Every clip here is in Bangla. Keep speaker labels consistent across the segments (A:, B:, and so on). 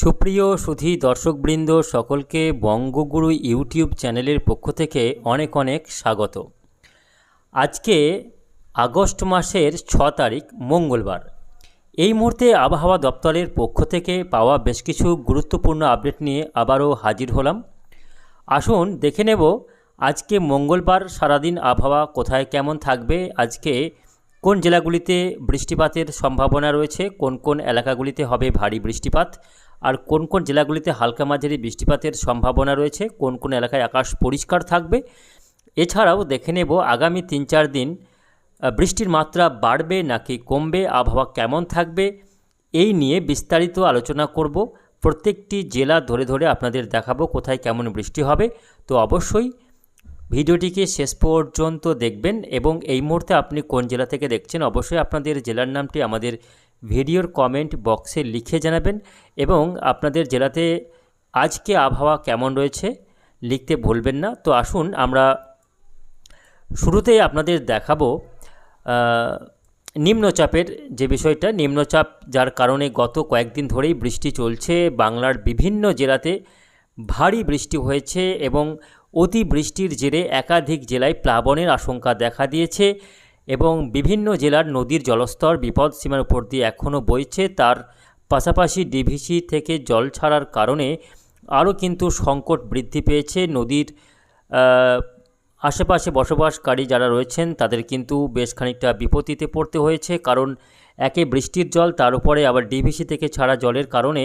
A: সুপ্রিয় সুধী দর্শকবৃন্দ, সকলকে বঙ্গগুরু ইউটিউব চ্যানেলের পক্ষ থেকে অনেক অনেক স্বাগত। আজকে আগস্ট মাসের ছ তারিখ, মঙ্গলবার। এই মুহূর্তে আবহাওয়া দপ্তরের পক্ষ থেকে পাওয়া বেশ কিছু গুরুত্বপূর্ণ আপডেট নিয়ে আবারও হাজির হলাম। আসুন, দেখে নেব আজকে মঙ্গলবার সারাদিন আবহাওয়া কোথায় কেমন থাকবে, আজকে কোন জেলাগুলিতে বৃষ্টিপাতের সম্ভাবনা রয়েছে, কোন কোন এলাকাগুলিতে হবে ভারী বৃষ্টিপাত আর কোন কোন জেলাগুলিতে হালকা মাঝারি বৃষ্টিপাতের সম্ভাবনা রয়েছে? কোন কোন এলাকায় আকাশ পরিষ্কার থাকবে? এছাড়াও দেখে নেব আগামী তিন চার দিন বৃষ্টির মাত্রা বাড়বে নাকি কমবে? আবহাওয়া কেমন থাকবে? এই নিয়ে বিস্তারিত আলোচনা করব। প্রত্যেকটি জেলা ধরে ধরে আপনাদের দেখাবো কোথায় কেমন বৃষ্টি হবে। তো অবশ্যই ভিডিওটিকে শেষ পর্যন্ত দেখবেন এবং এই মুহূর্তে আপনি কোন জেলা থেকে দেখছেন, অবশ্যই আপনাদের জেলার নামটি আমাদের ভিডিওর কমেন্ট বক্সে লিখে জানাবেন এবং আপনাদের জেলাতে আজকে আবহাওয়া কেমন রয়েছে লিখতে ভুলবেন না। তো আসুন আমরা শুরুতেই আপনাদের দেখাবো নিম্নচাপের যে বিষয়টা, নিম্নচাপ যার কারণে গত কয়েকদিন ধরেই বৃষ্টি চলছে। বাংলার বিভিন্ন জেলাতে ভারী বৃষ্টি হয়েছে এবং অতি বৃষ্টির জেরে একাধিক জেলায় প্লাবনের আশঙ্কা দেখা দিয়েছে। এবং বিভিন্ন জেলার নদীর জলস্তর বিপদ সীমার উপর দিয়ে এখনও বইছে, তার পাশাপাশি ডিভিসি থেকে জল ছাড়ার কারণে আরও কিন্তু সংকট বৃদ্ধি পেয়েছে। নদীর আশেপাশে বসবাসকারী যারা রয়েছেন, তাদের কিন্তু বেশ খানিকটা বিপত্তিতে পড়তে হয়েছে, কারণ একে বৃষ্টির জল, তার উপরে আবার ডিভিসি থেকে ছাড়া জলের কারণে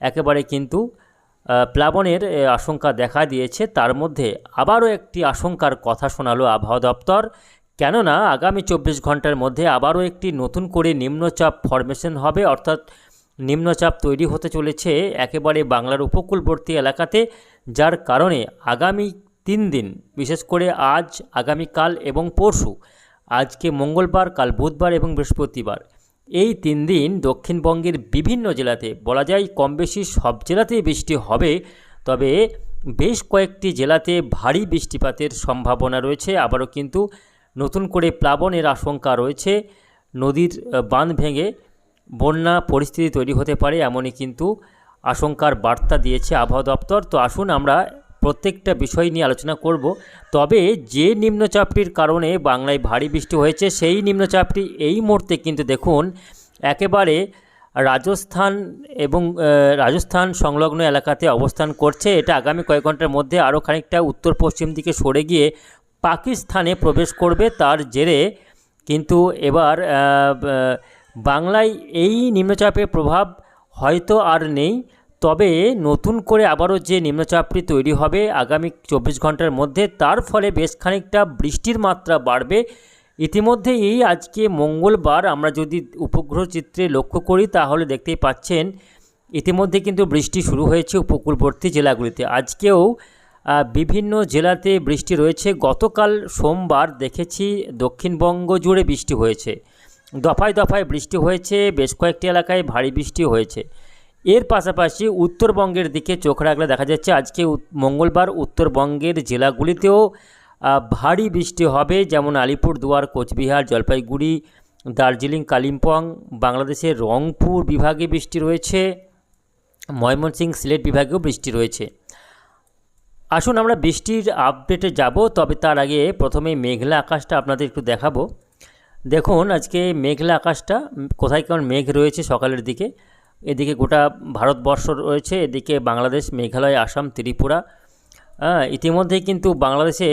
A: একেবারে কিন্তু প্লাবনের আশঙ্কা দেখা দিয়েছে। তার মধ্যে আবারও একটি আশঙ্কার কথা শোনালো আবহাওয়া দপ্তর। কেননা আগামী চব্বিশ ঘণ্টার মধ্যে আবারও একটি নতুন করে নিম্নচাপ ফরমেশন হবে, অর্থাৎ নিম্নচাপ তৈরি হতে চলেছে একেবারে বাংলার উপকূলবর্তী এলাকাতে, যার কারণে আগামী তিন দিন, বিশেষ করে আজ, আগামীকাল এবং পরশু, আজকে মঙ্গলবার, কাল বুধবার এবং বৃহস্পতিবার, এই তিন দিন দক্ষিণবঙ্গের বিভিন্ন জেলাতে, বলা যায় কম বেশি সব জেলাতেই বৃষ্টি হবে, তবে বেশ কয়েকটি জেলাতে ভারী বৃষ্টিপাতের সম্ভাবনা রয়েছে, আবারও কিন্তু নতুন করে প্লাবনের আশঙ্কা রয়েছে। নদীর বাঁধ ভেঙে বন্যা পরিস্থিতি তৈরি হতে পারে এমনই কিন্তু আশঙ্কার বার্তা দিয়েছে আবহাওয়া দপ্তর। তো আসুন আমরা প্রত্যেকটা বিষয় নিয়ে আলোচনা করব। তবে যে নিম্নচাপটির কারণে বাংলায় ভারী বৃষ্টি হয়েছে, সেই নিম্নচাপটি এই মুহূর্তে কিন্তু দেখুন, একেবারে রাজস্থান এবং রাজস্থান সংলগ্ন এলাকাতে অবস্থান করছে। এটা আগামী কয়েক ঘণ্টার মধ্যে আরও খানিকটা উত্তর পশ্চিম দিকে সরে গিয়ে পাকিস্তানে প্রবেশ করবে তার জেরে। কিন্তু এবার বাংলায় এই নিম্নচাপের প্রভাব হয়তো আর নেই। তবে নতুন করে আবারও যে নিম্নচাপটি তৈরি হবে আগামী চব্বিশ ঘণ্টার মধ্যে, তার ফলে বেশ খানিকটা বৃষ্টির মাত্রা বাড়বে। ইতিমধ্যে এই আজকে মঙ্গলবার আমরা যদি উপগ্রহ চিত্রে লক্ষ্য করি, তাহলে দেখতেই পাচ্ছেন ইতিমধ্যে কিন্তু বৃষ্টি শুরু হয়েছে উপকূলবর্তী জেলাগুলিতে। আজকেও বিভিন্ন জেলাতে বৃষ্টি রয়েছে। গতকাল সোমবার দেখেছি দক্ষিণবঙ্গ জুড়ে বৃষ্টি হয়েছে। দফায় দফায় বৃষ্টি হয়েছে, বেশ কয়েকটি এলাকায় ভারী বৃষ্টি হয়েছে। এর পাশাপাশি উত্তরবঙ্গের দিকে চোখ রাখলে দেখা যাচ্ছে, আজকে মঙ্গলবার উত্তরবঙ্গের জেলাগুলিতেও ভারী বৃষ্টি হবে। যেমন আলিপুরদুয়ার, কোচবিহার, জলপাইগুড়ি, দার্জিলিং, কালিম্পং, বাংলাদেশের রংপুর বিভাগে বৃষ্টি রয়েছে। ময়মনসিংহ সিলেট বিভাগেও বৃষ্টি রয়েছে। আসুন আমরা বৃষ্টির আপডেটে যাব, তবে তার আগে প্রথমে মেঘলা আকাশটা আপনাদের একটু দেখাবো। দেখুন, আজকে মেঘলা আকাশটা, কোথায় কেমন মেঘ রয়েছে সকালের দিকে? এদিকে গোটা ভারতবর্ষ রয়েছে, এদিকে বাংলাদেশ, মেঘালয়, আসাম, ত্রিপুরা। হ্যাঁ ইতিমধ্যেই কিন্তু বাংলাদেশে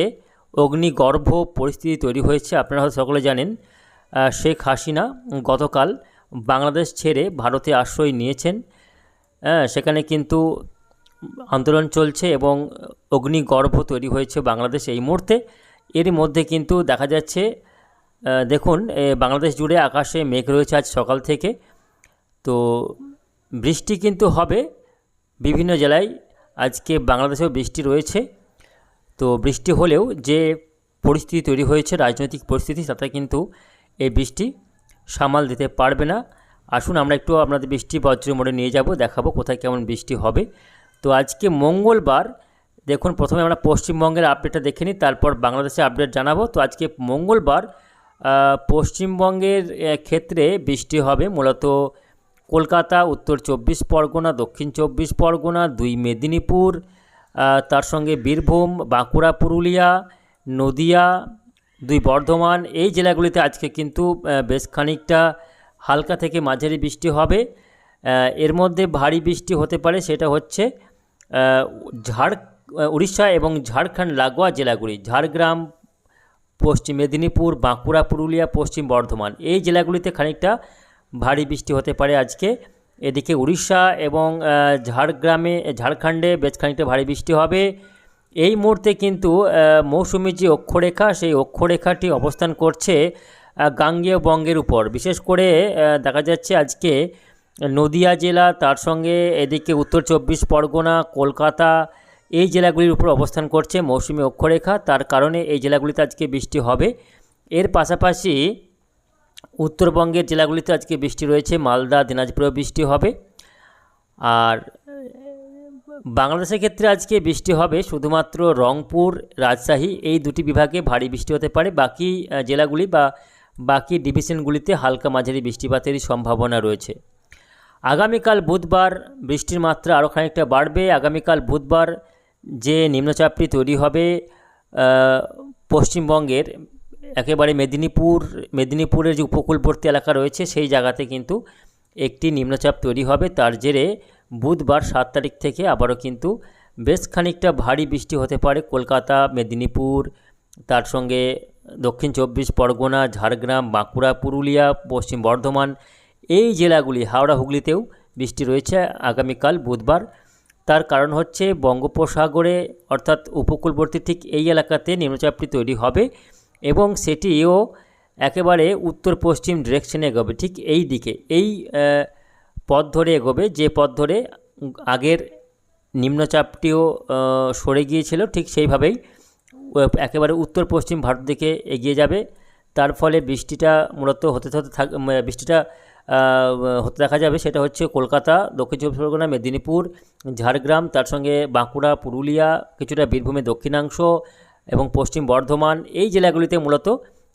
A: অগ্নিগর্ভ পরিস্থিতি তৈরি হয়েছে, আপনারা হয়তো সকলে জানেন। শেখ হাসিনা গতকাল বাংলাদেশ ছেড়ে ভারতে আশ্রয় নিয়েছেন। সেখানে কিন্তু আন্দোলন চলছে এবং অগ্নিগর্ভ তৈরি হয়েছে বাংলাদেশ এই মুহূর্তে। এর মধ্যে কিন্তু দেখা যাচ্ছে দেখুন বাংলাদেশ জুড়ে আকাশে মেঘ রয়েছে আজ সকাল থেকে। তো বৃষ্টি কিন্তু হবে বিভিন্ন জেলায়। আজকে বাংলাদেশেও বৃষ্টি রয়েছে। তো বৃষ্টি হলেও যে পরিস্থিতি তৈরি হয়েছে, রাজনৈতিক পরিস্থিতি, তাতে কিন্তু এই বৃষ্টি সামাল দিতে পারবে না। আসুন আমরা একটু আপনাদের বৃষ্টি বজ্র মোড়ে নিয়ে যাব, দেখাবো কোথায় কেমন বৃষ্টি হবে। তো আজকে মঙ্গলবার, দেখুন প্রথমে আমরা পশ্চিমবঙ্গের আপডেটটা দেখে নিই, তারপর বাংলাদেশের আপডেট জানাব। তো আজকে মঙ্গলবার পশ্চিমবঙ্গের ক্ষেত্রে বৃষ্টি হবে মূলত কলকাতা, উত্তর চব্বিশ পরগনা, দক্ষিণ চব্বিশ পরগনা, দুই মেদিনীপুর তার সঙ্গে বীরভূম, বাঁকুড়া, পুরুলিয়া, নদিয়া, দুই বর্ধমান, এই জেলাগুলিতে আজকে কিন্তু বেশ খানিকটা হালকা থেকে মাঝারি বৃষ্টি হবে। এর মধ্যে ভারী বৃষ্টি হতে পারে, সেটা হচ্ছে ঝাড় উড়িষ্যা এবং ঝাড়খণ্ড, লাগোয়া জেলাগুলি, ঝাড়গ্রাম, পশ্চিম মেদিনীপুর, বাঁকুড়া, পুরুলিয়া, পশ্চিম বর্ধমান। এই জেলাগুলিতে খানিকটা ভারী বৃষ্টি হতে পারে আজকে। এদিকে উড়িষ্যা এবং ঝাড়গ্রামে, ঝাড়খণ্ডে বেশ খানিকটা ভারী বৃষ্টি হবে। এই মুহূর্তে কিন্তু মৌসুমী যে অক্ষরেখা, সেই অক্ষরেখাটি অবস্থান করছে গাঙ্গেয় বঙ্গের উপর। বিশেষ করে দেখা যাচ্ছে আজকে নদিয়া জেলা, তার সঙ্গে এদিকে উত্তর চব্বিশ পরগনা, কলকাতা, এই জেলাগুলির উপর অবস্থান করছে মৌসুমী অক্ষরেখা। তার কারণে এই জেলাগুলিতে আজকে বৃষ্টি হবে। এর পাশাপাশি উত্তরবঙ্গের জেলাগুলিতে আজকে বৃষ্টি রয়েছে। মালদা, দিনাজপুরেও বৃষ্টি হবে। আর বাংলাদেশের ক্ষেত্রে আজকে বৃষ্টি হবে। শুধুমাত্র রংপুর, রাজশাহী এই দুটি বিভাগে ভারী বৃষ্টি হতে পারে। বাকি জেলাগুলি বা বাকি ডিভিশনগুলিতে হালকা মাঝারি বৃষ্টিপাতেরই সম্ভাবনা রয়েছে। আগামীকাল বুধবার বৃষ্টির মাত্রা আরও খানিকটা বাড়বে। আগামীকাল বুধবার যে নিম্নচাপটি তৈরি হবে পশ্চিমবঙ্গের একেবারে মেদিনীপুর, মেদিনীপুরের যে উপকূলবর্তী এলাকা রয়েছে, সেই জায়গাতে কিন্তু একটি নিম্নচাপ তৈরি হবে। তার জেরে বুধবার সাত তারিখ থেকে আবারও কিন্তু বেশ খানিকটা ভারী বৃষ্টি হতে পারে। কলকাতা, মেদিনীপুর, তার সঙ্গে দক্ষিণ চব্বিশ পরগনা, ঝাড়গ্রাম, বাঁকুড়া, পুরুলিয়া, পশ্চিম বর্ধমান এই জেলাগুলি, হাওড়া, হুগলিতেও বৃষ্টি রয়েছে আগামীকাল, বুধবার। তার কারণ হচ্ছে বঙ্গোপসাগরে, অর্থাৎ উপকূলবর্তী ঠিক এই এলাকাতে নিম্নচাপটি তৈরি হবে এবং সেটিও একেবারে উত্তর পশ্চিম ডিরেকশনে এগোবে, ঠিক এই দিকে। এই পথ ধরে এগোবে, যে পথ ধরে আগের নিম্নচাপটিও সরে গিয়েছিল, ঠিক সেইভাবেই একেবারে উত্তর পশ্চিম ভারত দিকে এগিয়ে যাবে। তার ফলে বৃষ্টিটা মূলত হতে হতে থাক, বৃষ্টিটা হতে দেখা যাবে সেটা হচ্ছে কলকাতা, দক্ষিণ চব্বিশ পরগনা, মেদিনীপুর, ঝাড়গ্রাম, তার সঙ্গে বাঁকুড়া, পুরুলিয়া, কিছুটা বীরভূমের দক্ষিণাংশ এবং পশ্চিম বর্ধমান, এই জেলাগুলিতে মূলত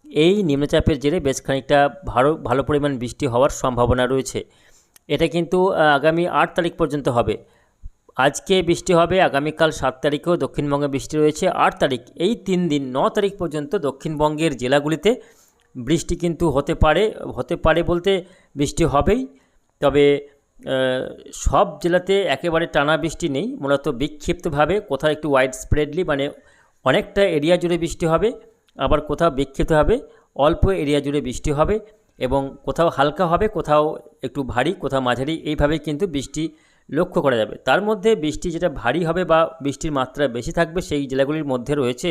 A: এই নিম্নচাপের জেরে বেশ খানিকটা ভালো ভালো পরিমাণ বৃষ্টি হওয়ার সম্ভাবনা রয়েছে। এটা কিন্তু আগামী আট তারিখ পর্যন্ত হবে। আজকে বৃষ্টি হবে, আগামীকাল সাত তারিখেও দক্ষিণবঙ্গে বৃষ্টি রয়েছে। আট তারিখ, এই তিন দিন, ন তারিখ পর্যন্ত দক্ষিণবঙ্গের জেলাগুলিতে বৃষ্টি কিন্তু হতে পারে হতে পারে বলতে বৃষ্টি হবেই। তবে সব জেলাতে একেবারে টানা বৃষ্টি নেই। মূলত বিক্ষিপ্তভাবে কোথাও একটু ওয়াইড স্প্রেডলি মানে অনেকটা এরিয়া জুড়ে বৃষ্টি হবে, আবার কোথাও বিক্ষিপ্তভাবে অল্প এরিয়া জুড়ে বৃষ্টি হবে এবং কোথাও হালকা হবে, কোথাও একটু ভারী, কোথাও মাঝারি এইভাবে কিন্তু বৃষ্টি লক্ষ্য করা যাবে। তার মধ্যে বৃষ্টি যেটা ভারী হবে বা বৃষ্টির মাত্রা বেশি থাকবে, সেই জেলাগুলির মধ্যে রয়েছে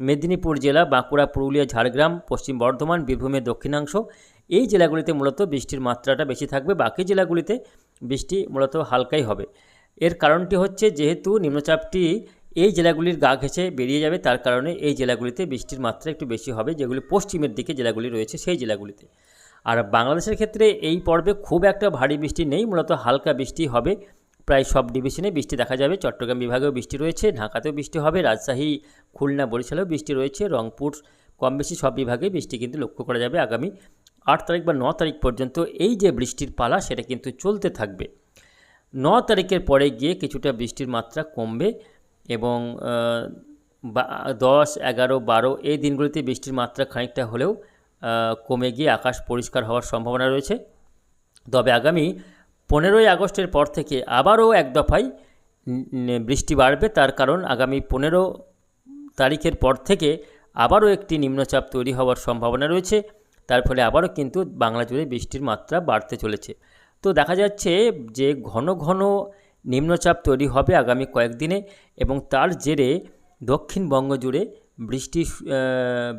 A: মেদিনীপুর জেলা, বাঁকুড়া, পুরুলিয়া, ঝাড়গ্রাম, পশ্চিম বর্ধমান, বীরভূমের দক্ষিণাংশ এই জেলাগুলিতে মূলত বৃষ্টির মাত্রাটা বেশি থাকবে, বাকি জেলাগুলিতে বৃষ্টি মূলত হালকাই হবে। এর কারণটি হচ্ছে যেহেতু নিম্নচাপটি এই জেলাগুলির গা ঘেঁষে বেরিয়ে যাবে, তার কারণে এই জেলাগুলিতে বৃষ্টির মাত্রা একটু বেশি হবে, যেগুলি পশ্চিমের দিকে জেলাগুলি রয়েছে সেই জেলাগুলিতে। আর বাংলাদেশের ক্ষেত্রে এই পর্বে খুব একটা ভারী বৃষ্টি নেই, মূলত হালকা বৃষ্টি হবে। প্রায় সব ডিভিশনে বৃষ্টি দেখা যাবে, চট্টগ্রাম বিভাগেও বৃষ্টি রয়েছে, ঢাকাতেও বৃষ্টি হবে, রাজশাহী, খুলনা, বরিশালেও বৃষ্টি রয়েছে, রংপুর কম বেশি সব বিভাগে বৃষ্টি কিন্তু লক্ষ্য করা যাবে আগামী আট তারিখ বা ন তারিখ পর্যন্ত এই যে বৃষ্টির পালা, সেটা কিন্তু চলতে থাকবে। ন তারিখের পরে গিয়ে কিছুটা বৃষ্টির মাত্রা কমবে এবং দশ, এগারো, বারো এই দিনগুলিতে বৃষ্টির মাত্রা খানিকটা হলেও কমে গিয়ে আকাশ পরিষ্কার হওয়ার সম্ভাবনা রয়েছে। তবে আগামী পনেরোই আগস্টের পর থেকে আবারও এক দফায় বৃষ্টি বাড়বে। তার কারণ আগামী পনেরো তারিখের পর থেকে আবারও একটি নিম্নচাপ তৈরি হওয়ার সম্ভাবনা রয়েছে। তার ফলে আবারও কিন্তু বাংলা জুড়ে বৃষ্টির মাত্রা বাড়তে চলেছে। তো দেখা যাচ্ছে যে ঘন ঘন নিম্নচাপ তৈরি হবে আগামী কয়েকদিনে এবং তার জেরে দক্ষিণবঙ্গ জুড়ে বৃষ্টি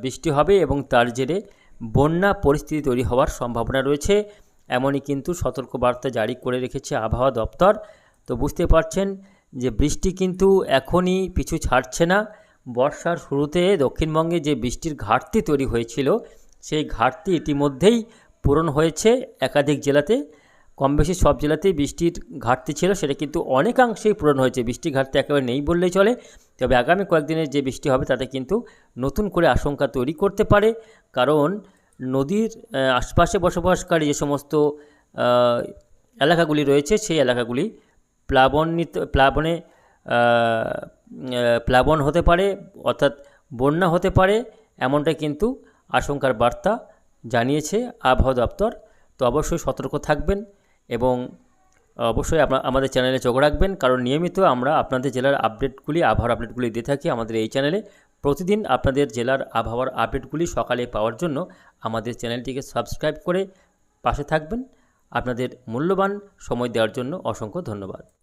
A: বৃষ্টি হবে এবং তার জেরে বন্যা পরিস্থিতি তৈরি হওয়ার সম্ভাবনা রয়েছে। এমনই কিন্তু সতর্কবার্তা জারি করে রেখেছে আবহাওয়া দপ্তর। তো বুঝতে পারছেন যে বৃষ্টি কিন্তু এখনই পিছু ছাড়ছে না। বর্ষার শুরুতে দক্ষিণবঙ্গে যে বৃষ্টির ঘাটতি তৈরি হয়েছিল সেই ঘাটতি ইতিমধ্যেই পূরণ হয়েছে একাধিক জেলাতে। কম বেশি সব জেলাতেই বৃষ্টির ঘাটতি ছিল, সেটা কিন্তু অনেকাংশেই পূরণ হয়েছে। বৃষ্টির ঘাটতি একেবারে নেই বললেই চলে। তবে আগামী কয়েকদিনের যে বৃষ্টি হবে, তাতে কিন্তু নতুন করে আশঙ্কা তৈরি করতে পারে। কারণ নদীর আশপাশে বসবাসকারী যে সমস্ত এলাকাগুলি রয়েছে, সেই এলাকাগুলি প্লাবনিত প্লাবনে প্লাবন হতে পারে, অর্থাৎ বন্যা হতে পারে এমনটাই কিন্তু আশঙ্কার বার্তা জানিয়েছে আবহাওয়া দপ্তর। তো অবশ্যই সতর্ক থাকবেন এবং অবশ্যই আপনা আমাদের চ্যানেলে চোখ রাখবেন, কারণ নিয়মিত আমরা আপনাদের জেলার আপডেটগুলি, আবহাওয়ার আপডেটগুলি দিয়ে থাকি আমাদের এই চ্যানেলে। প্রতিদিন আপনাদের জেলার আবহাওয়ার আপডেটগুলি সকালে পাওয়ার জন্য আমাদের চ্যানেলটিকে সাবস্ক্রাইব করে পাশে থাকবেন। আপনাদের মূল্যবান সময় দেওয়ার জন্য অসংখ্য ধন্যবাদ।